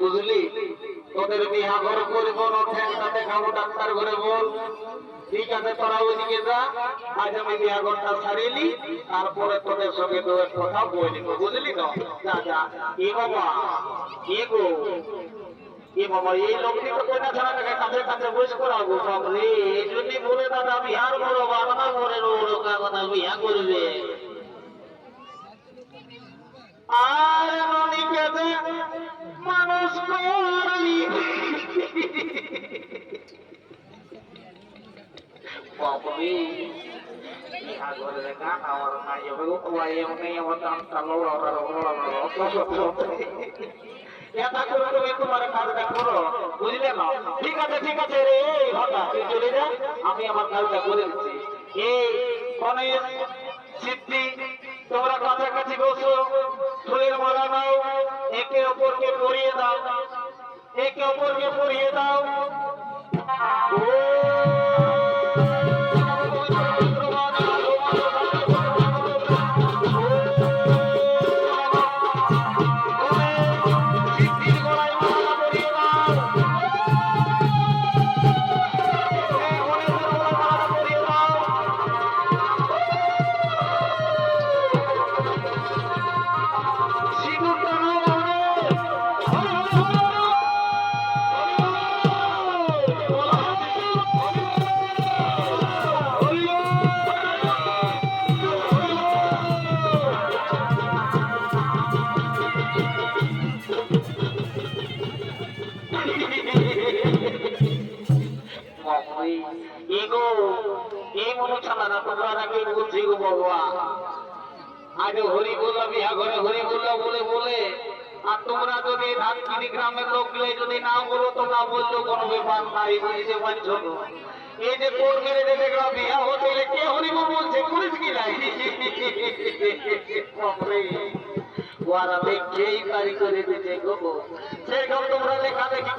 বুঝলি? তোদের বিহা ঘর করব নঠেনটাতে খাব ডাক্তার ঘরে বল। ঠিক আছে, তোরা ওইদিকে যা। আজ আমি বিহা ঘরটা সারিলি, তারপরে তোদের সঙ্গে এক কথা বই নিব বুঝলি তো? যা যা। এ বাবা, এ গো। এ বাবা এই লোকটি তো কইনা ছাড়াটাকে কাছে কাছে বসে করাবো সব রে। এই জন্যই বলে দাদা বিহার বড় বাবা করে রোড় কথা বিহা করবে। আর নদীকে মানুষ করলি। বাপরে আমার হবে ওয়াই এমনি আমার দাম চালো এটা করে তুমি তোমার কাজটা করো বুঝলে ঠিক আছে ঠিক আছে, রে ঘটা তুই চলে যা, আমি আমার কাজটা করে দিচ্ছি। এই কনের সিদ্ধি, তোমরা কাছাকাছি বসো ফুলের মালা নাও, একে অপরকে পরিয়ে দাও, একে অপরকে পরিয়ে দাও। মনে ছাড়া না তোমরা নাকি বলছি আগে হরি বলল বিহা ঘরে হরি বলল বলে বলে, আর তোমরা যদি ধানকিনি গ্রামের লোকগুলো যদি না বলো, তোমরা বলল কোনো ব্যাপার নাই বুঝতে পারছ এই যে কোর মেরে যে দেখলাম বিহা হতে গেলে কে হরি বল বলছে? করিস কি নাই? ওরা দেখেই পারি করে দিতে গো সেরকম তোমরা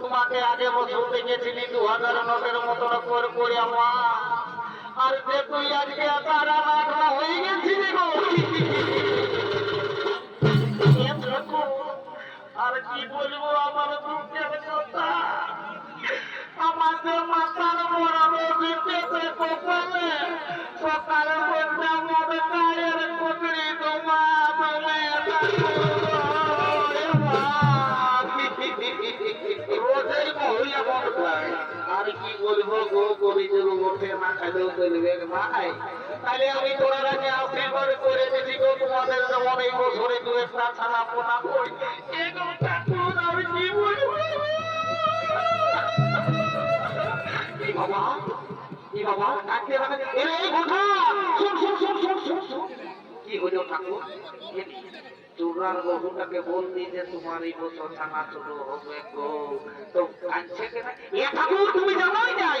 তোমাকে আগে বছর দেখেছিলি দু হাজার নোটের মতন করে করে আমার আর যে আজকে তারা লাখনা হয়ে গেছিলি গো। আর কি বলব আমার দুঃখের কথা? আমাদের মাথার মরানো দিতেছে কপালে সকালে বলতে আমাদের গায়ের কুটরি তোমা তুমি গো কবি যদি ওঠে না খাইলেও চলবে ভাই। তাহলে আমি তোরা আগে আশীর্বাদ করে দিচ্ছি গো, তোমাদের যেমন এই বছরে দু একটা ছানা পোনা কই এগো ঠাকুর, আমি কি বলব? বাবা? এই বাবা? ডাকতে হবে। এরে এই ঘটা শুন শুন শুন শুন শুন শুন। কি হলো ঠাকুর? তোমরা বহুটাকে বললি যে তোমার এই বছর থানা শুরু হবে গো। তো কাঁদছে কেন? এ ঠাকুর, তুমি জানোই নাই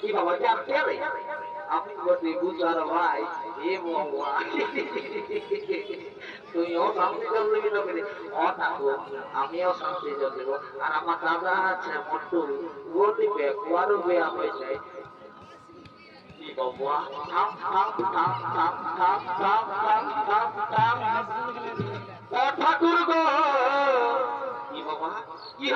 কি বাবা? আপনি বলতে গুজার ভাই এ বাবা তুমি অশান্তি করলে কি লোকের অ থাকো আমি অশান্তি চলব আর আমার দাদা আছে মট্টু ও দিবে কুয়ারও হয়ে যায় বাবা ঠাকুর গো কি বাবা কি